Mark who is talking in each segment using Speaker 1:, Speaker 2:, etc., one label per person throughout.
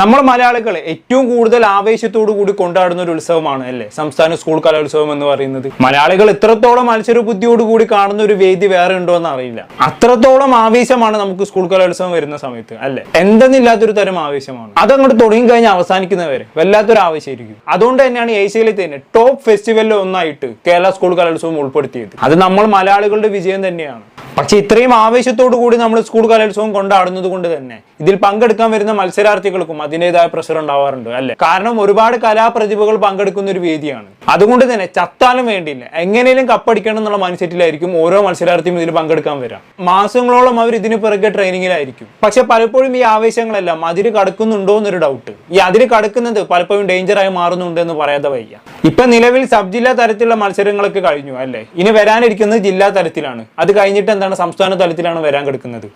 Speaker 1: നമ്മൾ മലയാളികൾ ഏറ്റവും കൂടുതൽ ആവേശത്തോടു കൂടി കൊണ്ടാടുന്ന ഒരു ഉത്സവമാണ് അല്ലേ? സംസ്ഥാന സ്കൂൾ കലോത്സവം എന്ന് പറയുന്നത്. മലയാളികൾ ഇത്രത്തോളം മത്സര ബുദ്ധിയോട് കൂടി കാണുന്ന ഒരു വേദി വേറെ ഉണ്ടോ എന്ന് അറിയില്ല. അത്രത്തോളം ആവേശമാണ് നമുക്ക് സ്കൂൾ കലോത്സവം വരുന്ന സമയത്ത് അല്ലേ? എന്തെന്നില്ലാത്തൊരു തരം ആവേശമാണ്. അതങ്ങോട്ട് തുടങ്ങി കഴിഞ്ഞ് അവസാനിക്കുന്നവരെ വല്ലാത്തൊരു ആവേശമായിരിക്കും. അതുകൊണ്ട് തന്നെയാണ് ഏഷ്യയിലെ തന്നെ ടോപ്പ് ഫെസ്റ്റിവലിൽ ഒന്നായിട്ട് കേരള സ്കൂൾ കലോത്സവം ഉൾപ്പെടുത്തിയത്. അത് നമ്മൾ മലയാളികളുടെ വിജയം തന്നെയാണ്. പക്ഷെ ഇത്രയും ആവേശത്തോടു കൂടി നമ്മൾ സ്കൂൾ കലോത്സവം കൊണ്ടാടുന്നത് കൊണ്ട് തന്നെ ഇതിൽ പങ്കെടുക്കാൻ വരുന്ന മത്സരാർത്ഥികൾക്കും അതിന്റെതായ പ്രഷർ ഉണ്ടാവാറുണ്ട് അല്ലെ? കാരണം ഒരുപാട് കലാപ്രതിഭകൾ പങ്കെടുക്കുന്ന ഒരു വേദിയാണ്. അതുകൊണ്ട് തന്നെ ചത്താലും വേണ്ടിയില്ല. എങ്ങനെയും കപ്പടിക്കണം എന്നുള്ള മൈൻഡ് ഓരോ മത്സരാർത്ഥിയും ഇതിൽ പങ്കെടുക്കാൻ വരാം മാസങ്ങളോളം അവർ ഇതിന് പിറകെ ട്രെയിനിങ്ങിലായിരിക്കും പക്ഷെ പലപ്പോഴും ഈ ആവേശങ്ങളെല്ലാം അതിര് കടക്കുന്നുണ്ടോ എന്നൊരു ഡൗട്ട് ഈ അതിര് കടക്കുന്നത് പലപ്പോഴും ഡേഞ്ചറായി മാറുന്നുണ്ട് എന്ന് പറയാതെ വയ്യ. ഇപ്പൊ നിലവിൽ സബ് ജില്ലാ തലത്തിലുള്ള മത്സരങ്ങളൊക്കെ കഴിഞ്ഞു അല്ലെ? ഇനി വരാനിരിക്കുന്നത് ജില്ലാ തലത്തിലാണ്. അത് കഴിഞ്ഞിട്ട് എന്താണ് സംസ്ഥാന തലത്തിലാണ് വരാൻ കിടക്കുന്നത്?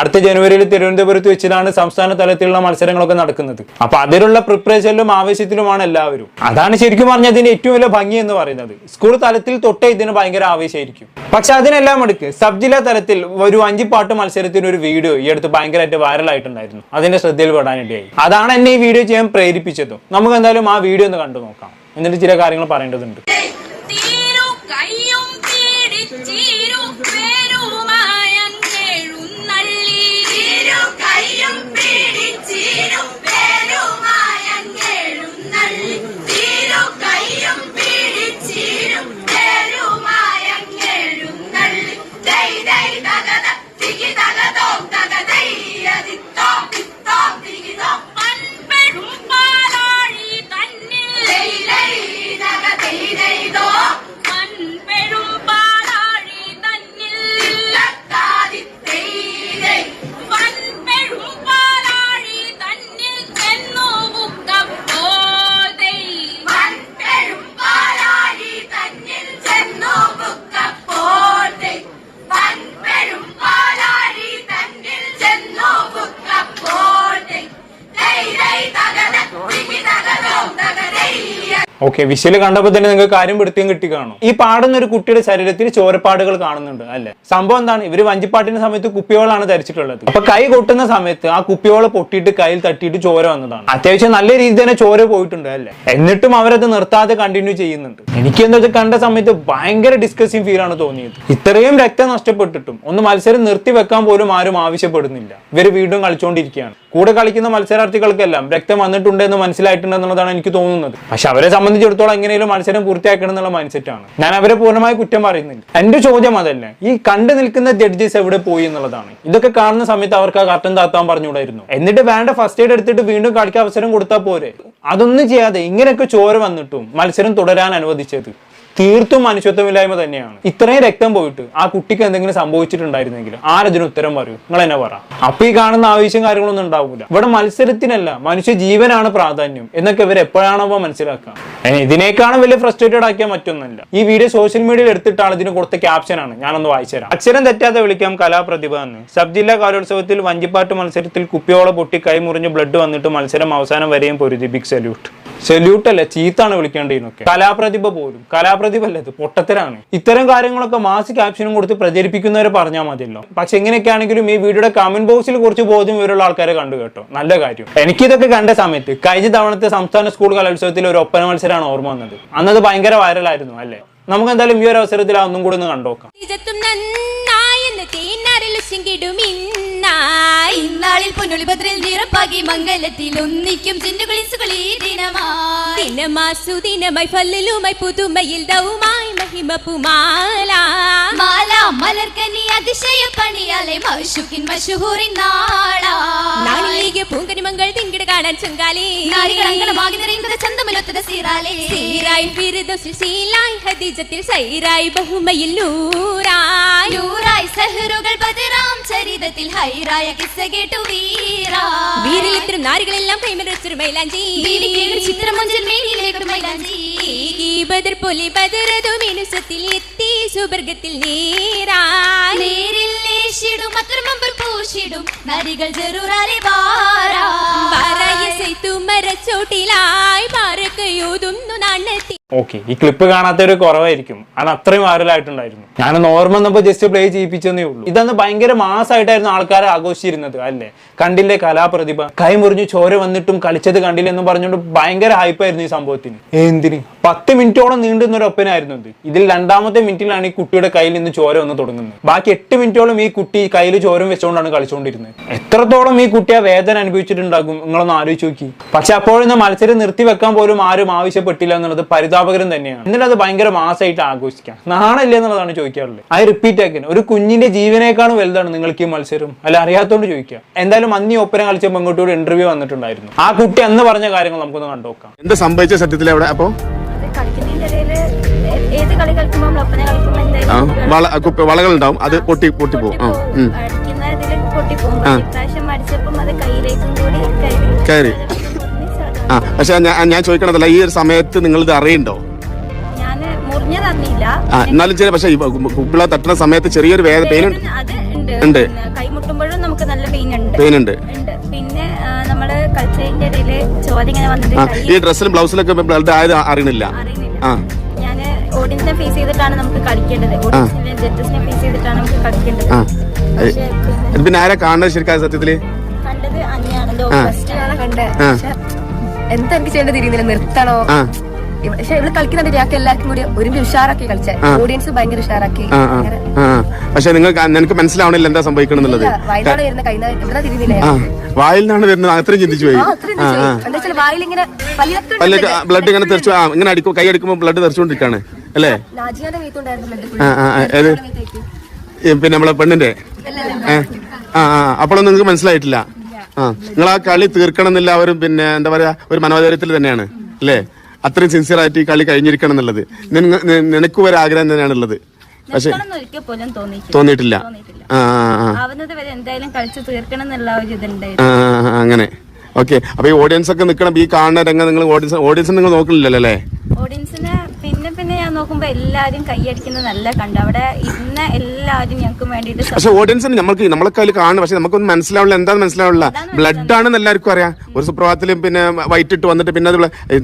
Speaker 1: അടുത്ത ജനുവരിയിൽ തിരുവനന്തപുരത്ത് വെച്ചിട്ടാണ് സംസ്ഥാന തലത്തിലുള്ള മത്സരങ്ങളൊക്കെ നടക്കുന്നത്. അപ്പൊ അതിലുള്ള പ്രിപ്പറേഷനിലും ആവേശത്തിലുമാണ് എല്ലാവരും. അതാണ് ശരിക്കും പറഞ്ഞാൽ അതിന്റെ ഏറ്റവും വലിയ ഭംഗി എന്ന് പറയുന്നത്. സ്കൂൾ തലത്തിൽ തൊട്ടേ ഇതിന് ഭയങ്കര ആവേശമായിരിക്കും. പക്ഷെ അതിനെല്ലാം എടുക്ക്. സബ് ജില്ലാ തലത്തിൽ ഒരു അഞ്ചിപ്പാട്ട് മത്സരത്തിന് ഒരു വീഡിയോ ഈ അടുത്ത് ഭയങ്കരമായിട്ട് വൈറലായിട്ടുണ്ടായിരുന്നു അതിന്റെ ശ്രദ്ധയിൽ പെടാനിടയായി. അതാണ് എന്നെ ഈ വീഡിയോ ചെയ്യാൻ പ്രേരിപ്പിച്ചതും. നമുക്ക് എന്തായാലും ആ വീഡിയോ ഒന്ന് കണ്ടു നോക്കാം എന്നിട്ട് ചില കാര്യങ്ങൾ പറയേണ്ടതുണ്ട്.
Speaker 2: പീഡിച്ചീരു പേരുമായങ്ങെഴുന്നള്ളി തീരു കയ്യും
Speaker 1: ഓക്കെ വിഷ്വൽ കണ്ടപ്പോൾ തന്നെ നിങ്ങൾക്ക് കാര്യം പിടുത്തം കിട്ടി കാണും. ഈ പാടുന്ന ഒരു കുട്ടിയുടെ ശരീരത്തിൽ ചോരപ്പാടുകൾ കാണുന്നുണ്ട് അല്ലെ? സംഭവം എന്താണ്? ഇവർ വഞ്ചിപ്പാട്ടിന്റെ സമയത്ത് കുപ്പിയോളാണ് ധരിച്ചിട്ടുള്ളത്. അപ്പൊ കൈ കൊട്ടുന്ന സമയത്ത് ആ കുപ്പിയോള പൊട്ടിയിട്ട് കയ്യിൽ തട്ടിയിട്ട് ചോര വന്നതാണ്. അത്യാവശ്യം നല്ല രീതിയിൽ തന്നെ ചോര പോയിട്ടുണ്ട് അല്ലെ? എന്നിട്ടും അവരത് നിർത്താതെ കണ്ടിന്യൂ ചെയ്യുന്നുണ്ട്. എനിക്ക് എന്നത് കണ്ട സമയത്ത് ഭയങ്കര ഡിസ്കസിങ് ഫീൽ ആണ് തോന്നിയത്. ഇത്രയും രക്തം നഷ്ടപ്പെട്ടിട്ടും ഒന്ന് മത്സരം നിർത്തി വെക്കാൻ പോലും ആരും ആവശ്യപ്പെടുന്നില്ല. ഇവർ വീണ്ടും കളിച്ചുകൊണ്ടിരിക്കുകയാണ് കൂടെ കളിക്കുന്ന മത്സരാർത്ഥികൾക്കെല്ലാം രക്തം വന്നിട്ടുണ്ട് എന്ന് മനസ്സിലായിട്ടുണ്ടെന്നുള്ളതാണ് എനിക്ക് തോന്നുന്നത്. പക്ഷെ അവരെ സംബന്ധിച്ചിടത്തോളം എങ്ങനെയും മത്സരം പൂർത്തിയാക്കണം എന്നുള്ള മൈൻഡ് സെറ്റാണ് ഞാൻ അവരെ പൂർണമായി കുറ്റം പറയുന്നില്ല. എന്റെ ചോദ്യം അതല്ല ഈ കണ്ടു നിൽക്കുന്ന ജഡ്ജസ് എവിടെ പോയി എന്നുള്ളതാണ്. ഇതൊക്കെ കാണുന്ന സമയത്ത് അവർക്ക് ആ കർട്ടൻ താത്താൻ പറഞ്ഞുകൂടായിരുന്നു. എന്നിട്ട് വേണ്ട ഫസ്റ്റ് എയ്ഡ് എടുത്തിട്ട് വീണ്ടും കളിക്കാൻ അവസരം കൊടുത്താൽ പോരെ. അതൊന്നും ചെയ്യാതെ ഇങ്ങനെയൊക്കെ ചോര വന്നിട്ടും മത്സരം തുടരാൻ അനുവദിച്ചത്. തീർത്തും മനുഷ്യത്വമില്ലായ്മ തന്നെയാണ്. ഇത്രയും രക്തം പോയിട്ട് ആ കുട്ടിക്ക് എന്തെങ്കിലും സംഭവിച്ചിട്ടുണ്ടായിരുന്നെങ്കിൽ ആരതിന് ഉത്തരം പറയൂ? നിങ്ങൾ എന്നെ പറ. അപ്പൊ ഈ കാണുന്ന ആവശ്യം കാര്യങ്ങളൊന്നും ഉണ്ടാവില്ല ഇവിടെ മത്സരത്തിനല്ല മനുഷ്യ ജീവനാണ് പ്രാധാന്യം എന്നൊക്കെ ഇവർ എപ്പോഴാണോ മനസ്സിലാക്കുക. ഇതിനേക്കാളും വലിയ ഫ്രസ്ട്രേറ്റഡ് ആക്കിയ മറ്റൊന്നല്ല. ഈ വീഡിയോ സോഷ്യൽ മീഡിയയിൽ എടുത്തിട്ടാണ് ഇതിന് കൊടുത്ത ക്യാപ്ഷനാണ് ഞാനൊന്ന് വായിച്ചുതരാം അക്ഷരം തെറ്റാതെ വിളിക്കാം കലാപ്രതിഭ എന്ന്. സബ് ജില്ലാ കലോത്സവത്തിൽ വഞ്ചിപ്പാട്ട് മത്സരത്തിൽ കുപ്പിയോള പൊട്ടി കൈമുറിഞ്ഞ് ബ്ലഡ് വന്നിട്ട് മത്സരം അവസാനം വരെയും പൊരുതി. ബിഗ് സല്യൂട്ട് സല്യൂട്ട് അല്ല? ചീത്താണ് വിളിക്കേണ്ടതിനൊക്കെ കലാപ്രതിഭ പോലും. കലാപ്രതിഭ അല്ല ഇത്? പൊട്ടത്തരാണ്. ഇത്തരം കാര്യങ്ങളൊക്കെ മാസ് ക്യാപ്ഷനും കൊടുത്ത് പ്രചരിപ്പിക്കുന്നവരെ പറഞ്ഞാൽ മതിയല്ലോ. പക്ഷെ എങ്ങനെയൊക്കെയാണെങ്കിലും ഈ വീഡിയോയുടെ കമന്റ് ബോക്സിൽ കുറച്ച് ബോധ്യം ഇവരുള്ള ആൾക്കാരെ കണ്ടു കേട്ടോ. നല്ല കാര്യം. എനിക്കിതൊക്കെ കണ്ട സമയത്ത് കഴിഞ്ഞ തവണത്തെ സംസ്ഥാന സ്കൂൾ കലോത്സവത്തിൽ ഒരു ഒപ്പന മത്സരമാണ് ഓർമ്മ വന്നത്. അന്നത് ഭയങ്കര വൈറലായിരുന്നു അല്ലേ? നമുക്ക് എന്തായാലും ഈ ഒരു അവസരത്തിൽ ഒന്നും കൂടി ഒന്ന് കണ്ടോക്കാം.
Speaker 3: ഇന്നായി
Speaker 2: ഇന്നാളിൽ പൊന്നുളി ഭദ്രൽ നിറപ്പാകി മംഗലത്തിൽ ഒന്നിക്കും ചിന്നുകളിസുകളീ ദിനമായി.
Speaker 3: ദിനമാസു ദിനമായി ഫല്ലിലുമായി പുതുമയിൽ ദൗമായി. മഹിമ പുമാല
Speaker 2: മാല മലർക്കനി അതിശയ പണിയാലെ മഷുക്കിൻ മഷുഹൂറിൻ നാളാ.
Speaker 3: നാളിലേക്ക് പൂങ്കനിമങ്ങൾ തിങ്കിട് കാണാൻ ചുങ്കാലി.
Speaker 2: നാരികൾ അങ്കണമാകി നിറയുന്നത് ചന്തമിലൊത്തത് സീറാലേ.
Speaker 3: സീരായി ഫിർദൗസിൽ സീലായി ഹദീജത്തിൽ സൈറായി ബഹുമയിൽ നൂറായി.
Speaker 2: നൂറായി സഹറുകൾ ബദറാം ചരിതത്തിൽ ഹൈറായ കിസ്സ കേട്ടു വീറാ
Speaker 3: വീരിലിത്തിരും നാരികളെല്ലാം കൈമരച്ചൊരു മൈലാഞ്ചി.
Speaker 2: വീലിക്കേറി ചിത്രം മഞ്ചൽ മേനിയിലേക്ക് മൈലാഞ്ചി.
Speaker 3: ബദർ പൊലി ബദറതു മിനുസത്തിൽ എത്തി സുബർഗത്തിൽ നീരായി.
Speaker 2: നേരിൽ ലേശിടും അത്രമമ്പർ പൂശിടും. നരികൾ ജറൂറാലെ വാരാ
Speaker 3: വാരായി സൈത്തു മരച്ചോട്ടിലായി പാറക്കയൂതുന്നു നാണെത്തി.
Speaker 1: ഓക്കെ. ഈ ക്ലിപ്പ് കാണാത്തൊരു കുറവായിരിക്കും. അത് അത്രയും വൈറലായിട്ടുണ്ടായിരുന്നു. ഞാൻ നോർമൽ നമ്മുടെ ജസ്റ്റ് പ്ലേ ചെയ്യിപ്പിച്ചെന്നേ ഉള്ളൂ. ഇതന്ന് ഭയങ്കര മാസമായിട്ടായിരുന്നു ആൾക്കാരെ ആഘോഷിച്ചിരുന്നത് അല്ലേ? കണ്ടില്ലേ കലാപ്രതിഭ? കൈ മുറിഞ്ഞു ചോര വന്നിട്ടും കളിച്ചത് കണ്ടില്ല എന്ന് പറഞ്ഞുകൊണ്ട് ഭയങ്കര ഹൈപ്പായിരുന്നു ഈ സംഭവത്തിന്. എന്തിന്? പത്ത് മിനിറ്റോളം നീണ്ടുന്ന ഒരു ഒപ്പനായിരുന്നു ഇത്. ഇതിൽ രണ്ടാമത്തെ മിനിറ്റിലാണ് ഈ കുട്ടിയുടെ കയ്യിൽ നിന്ന് ചോര വന്ന് തുടങ്ങുന്നത്. ബാക്കി എട്ട് മിനിറ്റോളം ഈ കുട്ടി കയ്യിൽ ചോരം വെച്ചുകൊണ്ടാണ് കളിച്ചുകൊണ്ടിരുന്നത് എത്രത്തോളം ഈ കുട്ടി ആ വേദന അനുഭവിച്ചിട്ടുണ്ടാകും? നിങ്ങളൊന്ന് ആലോചിച്ച് നോക്കി. പക്ഷെ അപ്പോഴൊന്നും മത്സരം നിർത്തി വെക്കാൻ പോലും ആരും ആവശ്യപ്പെട്ടില്ല എന്നുള്ളത് പരിതാപകരം തന്നെയാണ്. എന്നിട്ട് അത് ഭയങ്കര മാസമായിട്ട് ആഘോഷിക്കാം. നാണല്ലേ എന്നുള്ളതാണ് ചോദിക്കാറുള്ളത് ആ റിപ്പീറ്റ് ആക്കാൻ ഒരു കുഞ്ഞിന്റെ ജീവനേക്കാളും വലുതാണ് നിങ്ങൾക്ക് ഈ മത്സരം. അല്ല അറിയാത്തോണ്ട് ചോദിക്കുക. എന്തായാലും അന്നീ ഒപ്പന കളിച്ച പെൺകുട്ടിയോട് ഇന്റർവ്യൂ വന്നിട്ടുണ്ടായിരുന്നു. ആ കുട്ടി അന്ന് പറഞ്ഞ കാര്യങ്ങൾ നമുക്കൊന്ന് കണ്ടുനോക്കാം
Speaker 4: എന്ത് സംഭവിച്ച സത്യത്തിൽ അവിടെ അപ്പോ?
Speaker 5: ഏത് കളി കളിക്കുമ്പോൾ ഒപ്പന കളിക്കുമ്പോൾ
Speaker 4: ആ,
Speaker 5: എന്തായാലും
Speaker 4: വള വളകൾ ഉണ്ടാവും അത് പൊട്ടി പൊട്ടി പോകും. ആ ഉം.
Speaker 5: അടിക്കുന്ന ഇതിൽ പൊട്ടിപ്പോകും ഇപ്രാവശ്യം അടിച്ചപ്പം അത് കയ്യിലേക്കും കൂടി കയറി.
Speaker 4: ആ പക്ഷെ ഞാൻ ഞാൻ ചോദിക്കണതല്ല ഈ ഒരു സമയത്ത് നിങ്ങൾ ഇത് അറിയണ്ടോ ആ എന്നാലും ചില പക്ഷെ കുപ്പിള തട്ടുന്ന സമയത്ത് ചെറിയൊരു വേദന പെയിൻ
Speaker 5: ഉണ്ട്. കൈമുട്ടുമ്പോഴും നമുക്ക് നല്ല പെയിൻ ഉണ്ട്
Speaker 4: പെയിൻ ഉണ്ട്.
Speaker 5: പിന്നെ നമ്മൾ ഇടയിൽ വന്നിട്ട്
Speaker 4: ആ ഈ ഡ്രസ്സിലും ബ്ലൗസിലൊക്കെ ബ്ലഡ് ആയത് അറിയണില്ല ആ.
Speaker 5: ഓഡിയൻസിനെ ഫേസ് ചെയ്തിട്ടാണ് നമുക്ക് കളിക്കേണ്ടത്. ഓഡിയൻസിനെ ജഡ്ജസിനെ ഫേസ് ചെയ്തിട്ടാണ് നമുക്ക് കളിക്കേണ്ടത്. പിന്നെ
Speaker 4: ആരാ കാണുന്നത് ശരിക്കും സത്യത്തിൽ?
Speaker 5: കണ്ടത് അനിയാണല്ലോ
Speaker 4: ആ.
Speaker 5: ഫസ്റ്റ് ആണ്
Speaker 6: കണ്ടേ
Speaker 4: ആ.
Speaker 6: പക്ഷെ എന്താ എനിക്ക് ചെയ്യേണ്ടത് തിരിയുന്നില്ല നിർത്തണോ? പക്ഷെ ഇവിടെ കളിക്കുന്നുണ്ട് ഞാൻ എല്ലാവർക്കും കൂടി ഒരുമിച്ച് ഉഷാറാക്കി കളിച്ച ഓഡിയൻസ് ഭയങ്കര ഉഷാറാക്കി
Speaker 4: പക്ഷേ നിങ്ങൾക്ക് നിനക്ക് മനസ്സിലാവണില്ല എന്താ സംഭവിക്കണമെന്നുള്ളത് വായിൽ നിന്നാണ് വരുന്നത് അത്രയും ചിന്തിച്ചു പോയി. ബ്ലഡ് ഇങ്ങനെ തെറിച്ചു ഇങ്ങനെ അടിക്കും കൈ അടിക്കുമ്പോൾ ബ്ലഡ് തെറിച്ചുകൊണ്ടിരിക്കാണ് അല്ലേ? പിന്നെ നമ്മളെ പെണ്ണിന്റെ? ആ ആ. അപ്പോഴൊന്നും നിങ്ങൾക്ക് മനസ്സിലായിട്ടില്ല? ആ നിങ്ങൾ ആ കളി തീർക്കണം എന്നില്ല അവരും പിന്നെ എന്താ പറയാ ഒരു മനോധൈര്യത്തിൽ തന്നെയാണ് അല്ലേ? അത്രയും സിൻസിയർ ആയിട്ട് ഈ കളി കഴിഞ്ഞിരിക്കണം എന്നുള്ളത്. നിനക്കും ഒരു ആഗ്രഹം തന്നെയാണ് ഉള്ളത്. പക്ഷെ
Speaker 5: തോന്നിയിട്ടില്ല.
Speaker 4: ആ അങ്ങനെ. ഓക്കെ. അപ്പൊ ഈ ഓഡിയൻസ് ഒക്കെ നിൽക്കണം. ഈ കാണുന്ന രംഗം നിങ്ങൾ ഓഡിയൻസ് ഓഡിയൻസ് നിങ്ങൾ നോക്കണില്ലല്ലോ അല്ലേ?
Speaker 5: പിന്നെ എല്ലാവരും കൈയടിക്കുന്നത് നല്ല കണ്ട്. അവിടെ ഇന്ന എല്ലാരും ഞങ്ങൾക്ക് വേണ്ടിയിട്ട്
Speaker 4: പക്ഷെ ഓഡിയൻസിന് നമുക്ക് നമ്മളെ കയ്യിൽ കാണും. പക്ഷെ നമുക്കൊന്നും മനസ്സിലാവില്ല. എന്താന്ന് മനസ്സിലാവില്ല? ബ്ലഡ് ആണെന്ന് എല്ലാവർക്കും അറിയാം. ഒരു സുപ്രഭാതത്തിലും പിന്നെ വൈറ്റ് ഇട്ട് വന്നിട്ട് പിന്നെ അത്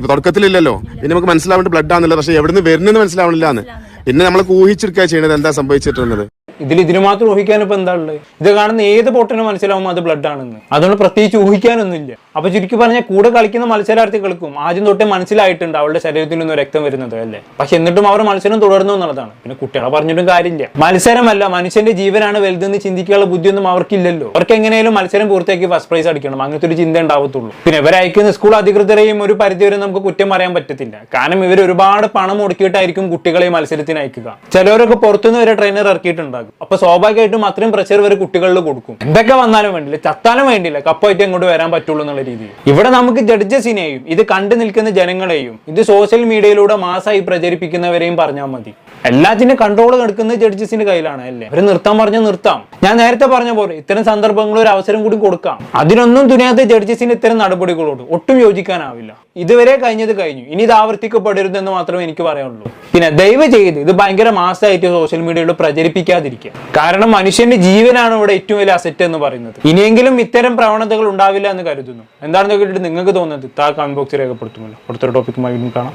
Speaker 4: തുടക്കത്തിലില്ലല്ലോ. പിന്നെ നമുക്ക് മനസ്സിലാവേണ്ട ബ്ലഡ് ആണെന്നുള്ളത്. പക്ഷെ എവിടെ നിന്ന് വരുന്നെന്ന് മനസ്സിലാവണില്ല എന്ന് പിന്നെ നമ്മൾ ഊഹിച്ചെടുക്കുക ചെയ്യണത് എന്താ സംഭവിച്ചിട്ടുള്ളത്.
Speaker 1: ഇതിൽ ഇതിന് മാത്രം ഊഹിക്കാൻ ഇപ്പൊ എന്താ ഉള്ളത്? ഇത് കാണുന്ന ഏത് പൊട്ടിനും മനസ്സിലാവും അത് ബ്ലഡ് ആണെന്ന്. അതുകൊണ്ട് പ്രത്യേകിച്ച് ഊഹിക്കാനൊന്നുമില്ല. അപ്പൊ ചുരുക്കി പറഞ്ഞാൽ കൂടെ കളിക്കുന്ന മത്സരാർത്ഥികൾക്കും ആദ്യം തൊട്ടേ മനസ്സിലായിട്ടുണ്ട് അവളുടെ ശരീരത്തിൽ നിന്ന് രക്തം വരുന്നത് അല്ലേ? പക്ഷെ എന്നിട്ടും അവർ മത്സരം തുടർന്നു എന്നുള്ളതാണ്. പിന്നെ കുട്ടികളെ പറഞ്ഞിട്ടും കാര്യമില്ല. മത്സരമല്ല മനുഷ്യന്റെ ജീവനാണ് വലുതെന്ന് ചിന്തിക്കാനുള്ള ബുദ്ധിയൊന്നും അവർക്കില്ലല്ലോ. അവർക്ക് എങ്ങനെയാലും മത്സരം പൂർത്തിയാക്കി ഫസ്റ്റ് പ്രൈസ് അടിക്കണം. അങ്ങനത്തെ ഒരു ചിന്ത ഉണ്ടാവത്തുള്ളൂ. പിന്നെ ഇവരയക്കുന്ന സ്കൂൾ അധികൃതരെയും ഒരു പരിധിവരെ നമുക്ക് കുറ്റം പറയാൻ പറ്റത്തില്ല. കാരണം ഇവർ ഒരുപാട് പണം മുടക്കിയിട്ടായിരിക്കും കുട്ടികളെ മത്സരത്തിന് അയക്കുക. ചിലവരൊക്കെ പുറത്തുനിന്ന് വരെ ട്രെയിനർ ഇറക്കിയിട്ടുണ്ടാകും അപ്പൊ സ്വാഭാവികമായിട്ടും അത്രയും പ്രഷർ വരെ കുട്ടികളിൽ കൊടുക്കും. എന്തൊക്കെ വന്നാലും വേണ്ടില്ല. ചത്താലും വേണ്ടില്ല. കപ്പായിട്ട് അങ്ങോട്ട് വരാൻ പറ്റുള്ളൂ എന്നുള്ള രീതിയിൽ. ഇവിടെ നമുക്ക് ജഡ്ജസിനെയും ഇത് കണ്ടു നിൽക്കുന്ന ജനങ്ങളെയും ഇത് സോഷ്യൽ മീഡിയയിലൂടെ മാസമായി പ്രചരിപ്പിക്കുന്നവരെയും പറഞ്ഞാൽ മതി. എല്ലാത്തിന്റെ കൺട്രോൾ എടുക്കുന്നത് ജഡ്ജസിന്റെ കയ്യിലാണ് അല്ലേ? ഒരു നിർത്താൻ പറഞ്ഞാൽ നിർത്താം. ഞാൻ നേരത്തെ പറഞ്ഞ പോലെ ഇത്തരം സന്ദർഭങ്ങളിൽ ഒരു അവസരം കൂടി കൊടുക്കാം. അതിനൊന്നും തുനിയാത്ത ജഡ്ജസിന് ഇത്തരം നടപടികളോട് ഒട്ടും യോജിക്കാനാവില്ല. ഇതുവരെ കഴിഞ്ഞത് കഴിഞ്ഞു. ഇനി ഇത് ആവർത്തിക്കപ്പെടരുതെന്ന് മാത്രമേ എനിക്ക് പറയാനുള്ളൂ. പിന്നെ ദയവ് ചെയ്ത് ഇത് ഭയങ്കര മാസമായിട്ട് സോഷ്യൽ മീഡിയയിൽ പ്രചരിപ്പിക്കാതിരിക്കുക. കാരണം മനുഷ്യന്റെ ജീവനാണ് ഇവിടെ ഏറ്റവും വലിയ അസറ്റ് എന്ന് പറയുന്നത്. ഇനിയെങ്കിലും ഇത്തരം പ്രവണതകൾ ഉണ്ടാവില്ല എന്ന് കരുതുന്നു. എന്താണെന്ന് കേട്ടിട്ട് നിങ്ങൾക്ക് തോന്നുന്നത്? താ കമന്റ് ബോക്സിൽ രേഖപ്പെടുത്തുമല്ലോ. അടുത്തൊരു ടോപ്പിക്കുമായി കാണാം.